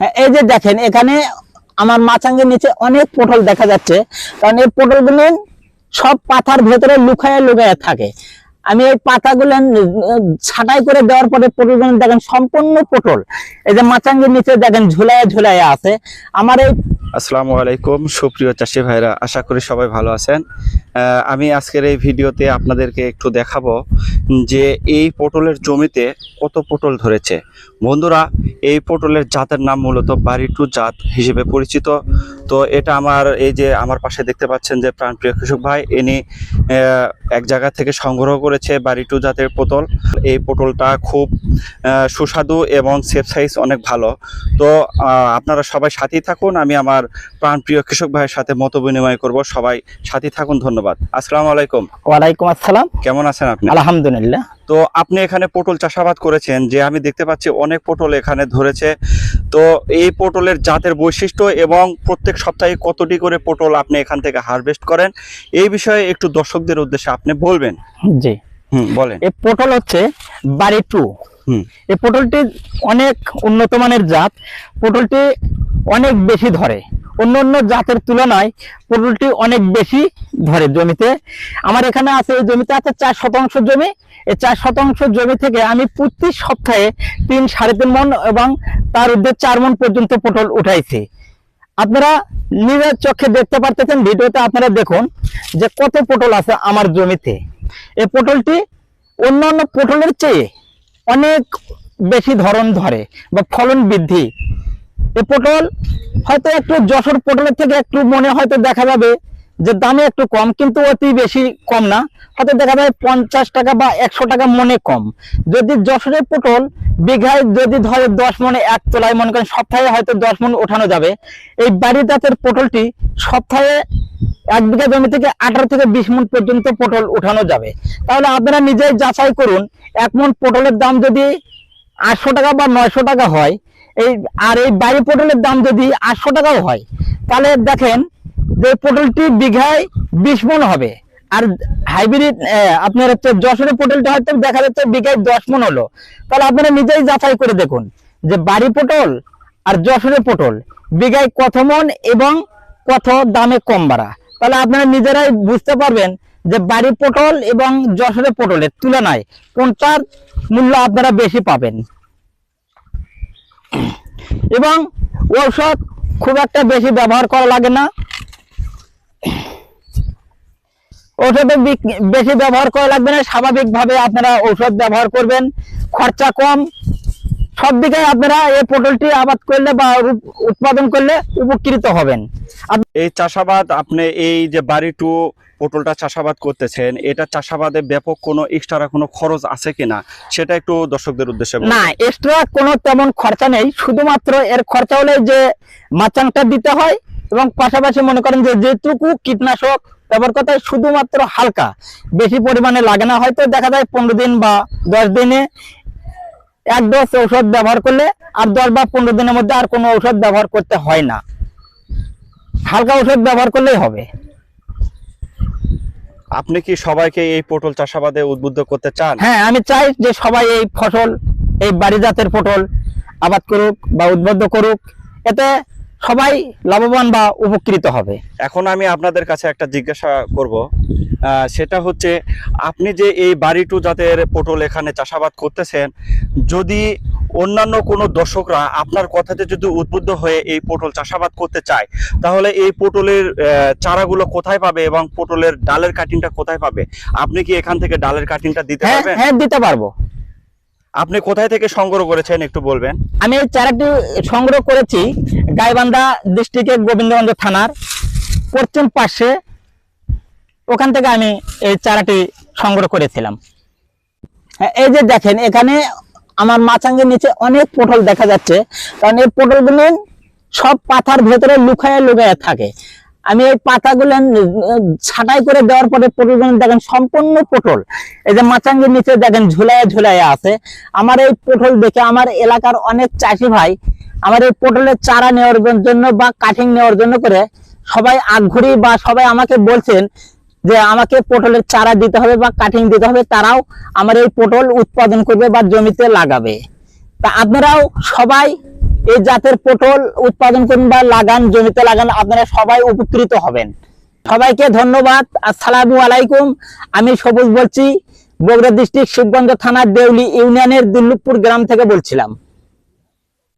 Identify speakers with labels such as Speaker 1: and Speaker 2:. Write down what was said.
Speaker 1: হ্যাঁ, এই যে দেখেন এখানে আমার মাচাঙ্গের নিচে অনেক পটল দেখা যাচ্ছে। কারণ এই পটলগুলো সব পাতার ভেতরে লুকায় লুকায় থাকে। আমি এই পাতাগুলো ছাটাই করে দেওয়ার পরে পটলগুলো দেখেন সম্পূর্ণ পটল। এই যে মাচাঙ্গের নিচে দেখেন ঝুলায় ঝুলায় আছে। আমার এই
Speaker 2: আসসালামু আলাইকুম, সুপ্রিয় চাষি ভাইরা, আশা করি সবাই ভালো আছেন। আমি আজকের এই ভিডিওতে আপনাদেরকে একটু দেখাবো যে এই পটলের জমিতে কত পটল ধরেছে। বন্ধুরা, এই পটলের জাতের নাম মূলত বাড়িটু জাত হিসেবে পরিচিত। তো এটা আমার, এই যে আমার পাশে দেখতে পাচ্ছেন যে প্রাণপ্রিয় কৃষক ভাই, ইনি এক জায়গা থেকে সংগ্রহ করেছে বাড়িটু জাতের পটল। এই পটলটা খুব সুস্বাদু এবং সেফ সাইজ অনেক ভালো। তো আপনারা সবাই সাথেই থাকুন, আমি আমার প্রাণপ্রিয় কৃষক ভাইয়ের সাথে মত বিনিময় করব। সবাই সাথেই থাকুন ধন্যবাদ। আসসালামু আলাইকুম।
Speaker 1: ওয়ালাইকুম আসসালাম।
Speaker 2: কেমন আছেন আপনি?
Speaker 1: আলহামদুলিল্লাহ।
Speaker 2: তো আপনি এখানে পটল চাষাবাদ করেছেন যে আমি দেখতে পাচ্ছি অনেক পটল এখানে ধরেছে। তো এই পটলের জাতের বৈশিষ্ট্য এবং প্রত্যেক সপ্তাহে কতটি করে পটল আপনি এখান থেকে হারভেস্ট করেন এই বিষয়ে একটু দর্শকদের উদ্দেশ্যে আপনি বলবেন।
Speaker 1: জি।
Speaker 2: হুম বলেন।
Speaker 1: এই পটল হচ্ছে বাড়ি টু
Speaker 2: হুম।
Speaker 1: এই পটলটি অনেক উন্নত মানের জাত। পটলটি অনেক বেশি ধরে। অন্য অন্য জাতের তুলনায় পটলটি অনেক বেশি ধরে জমিতে। আমার এখানে আছে, এই জমিতে আছে চার শতাংশ জমি। এই চার শতাংশ জমি থেকে আমি প্রতি সপ্তাহে তিন সাড়ে তিন মন এবং তার ঊর্ধ্বে চার মন পর্যন্ত পটল উঠাইছি। আপনারা নিজের চোখে দেখতে পারতেছেন, ভিডিওতে আপনারা দেখুন যে কত পটল আছে আমার জমিতে। এই পটলটি অন্যান্য পটলের চেয়ে অনেক বেশি ধরন ধরে বা ফলন বৃদ্ধি। এ পটল, হয়তো একটু যশোর পটলের থেকে একটু মনে হয়তো দেখা যাবে যে দামে একটু কম, কিন্তু অতি বেশি কম না। হয়তো দেখা যাবে পঞ্চাশ টাকা বা একশো টাকা মনে কম। যদি যশোরের পটল বিঘায় যদি ধরে দশ মনে এক তোলায়, মনে করেন সপ্তাহে হয়তো দশ মন ওঠানো যাবে। এই বাড়ি জাতের পটলটি সপ্তাহে এক বিঘা জমি থেকে আঠারো থেকে বিশ মন পর্যন্ত পটল উঠানো যাবে। তাহলে আপনারা নিজেই যাচাই করুন, এক মন পটলের দাম যদি আটশো টাকা বা নয়শো টাকা হয় এই, আর এই বাড়ি পটলের দাম যদি আটশো টাকাও হয়, তাহলে দেখেন যে পটলটি বিঘায় বিশ মন হবে। আর হাইব্রিড আপনার হচ্ছে যশোরের পটলটা হয়তো দেখা যাচ্ছে বিঘায় দশ মন হলো। তাহলে আপনারা নিজেই যাচাই করে দেখুন যে বাড়ি পটল আর যশোরের পটল বিঘায় কত মন এবং কত দামে কম বাড়া তাহলে আপনারা নিজেরাই বুঝতে পারবেন যে বাড়ি পটল এবং যশোরের পটলের তুলনায় কোনটার মূল্য আপনারা বেশি পাবেন। এবং ঔষধ খুব একটা বেশি ব্যবহার করা লাগে না। ঔষধে বেশি ব্যবহার করা লাগবে না। স্বাভাবিকভাবে আপনারা ঔষধ ব্যবহার করবেন। খরচা কম। সব দিকে আপনারা এই পটলটি আবাদ করলে বা উৎপাদন করলে উপকৃত হবেন।
Speaker 2: এই চাষাবাদ আপনি এই যে বাড়ি টু পটলটা চাষাবাদ করতেছেন এটা চাষাবাদে ব্যাপক কোনো এক্সট্রা কোনো খরচ আছে কিনা? সেটা একটু দর্শকদের উদ্দেশ্যে
Speaker 1: না এক্সট্রা কোনো তেমন খরচা নেই। শুধুমাত্র এর খরচা হলে যে মাচাংটা দিতে হয় এবং পাশাপাশি মনে করেন যে যেটুকু কীটনাশক ব্যবহার করতে শুধুমাত্র হালকা। বেশি পরিমাণে লাগে না। হয়তো দেখা যায় পনেরো দিন বা দশ দিনে এক ডোজ ঔষধ ব্যবহার করলে আর দশ বা পনেরো দিনের মধ্যে আর কোনো ঔষধ ব্যবহার করতে হয় না। হালকা ঔষধ ব্যবহার করলেই হবে।
Speaker 2: আপনি কি সবাইকে এই পটল চাষাবাদে উদ্বুদ্ধ করতে চান?
Speaker 1: হ্যাঁ আমি চাই যে সবাই এই ফসল এই বাড়ি জাতের পটল আবাদ করুক বা উদ্বুদ্ধ করুক। এতে সবাই লাভবান বা উপকৃত হবে।
Speaker 2: এখন আমি আপনাদের কাছে একটা জিজ্ঞাসা করব সেটা হচ্ছে আপনি যে এই বাড়ি টু জাতের পটল এখানে চাষাবাদ করতেছেন যদি অন্যান্য কোনো দর্শকরা আপনার কথাতে যদি উদ্বুদ্ধ হয়ে এই পটল চাষাবাদ করতে চায় তাহলে এই পটলের চারাগুলো কোথায় পাবে এবং পটলের ডালের কাটিংটা কোথায় পাবে? আপনি কি এখান থেকে ডালের কাটিংটা দিতে
Speaker 1: হ্যাঁ
Speaker 2: পারবেন?
Speaker 1: হ্যাঁ দিতে পারব।
Speaker 2: আপনি কোথায় থেকে সংগ্রহ করেছেন একটু বলবেন?
Speaker 1: আমি এই চারাটি সংগ্রহ করেছি গাইবান্ধা ডিস্ট্রিক্টের গোবিন্দগঞ্জ থানার পশ্চিম পাশে। ওখান থেকে আমি এই চারাটি সংগ্রহ করেছিলাম। হ্যাঁ, এই যে দেখেন এখানে আমার মাচাঙ্গের নিচে অনেক পটল দেখা যাচ্ছে। কারণ এই পটলগুলো সব পাথার ভেতরে লুকায় লুকায় থাকে। আমি এই পাতাগুলো ছাঁটাই করে দেওয়ার পরে পটলগুলো দেখেন সম্পূর্ণ পটল। এই যে মাচাঙ্গের নিচে দেখেন ঝুলায় ঝুলায় আছে। আমার এই পটল দেখে আমার এলাকার অনেক চাষি ভাই আমার এই পটলের চারা নেওয়ার জন্য বা কাটিং নেওয়ার জন্য করে সবাই আগ্রহী বা সবাই আমাকে বলছেন যে আমাকে পটলের চারা দিতে হবে বা কাটিং দিতে হবে। তারাও আমার এই পটল উৎপাদন করবে বা জমিতে লাগাবে। তা আপনারাও সবাই এই জাতের পটল উৎপাদন করুন বা লাগান, জমিতে লাগান, আপনারা সবাই উপকৃত হবেন। সবাইকে ধন্যবাদ। আসসালামু আলাইকুম। আমি সবুজ বলছি। বগুড়া ডিস্ট্রিক্ট শিবগঞ্জ থানার দেউলি ইউনিয়নের দুল্লুপুর গ্রাম থেকে বলছিলাম।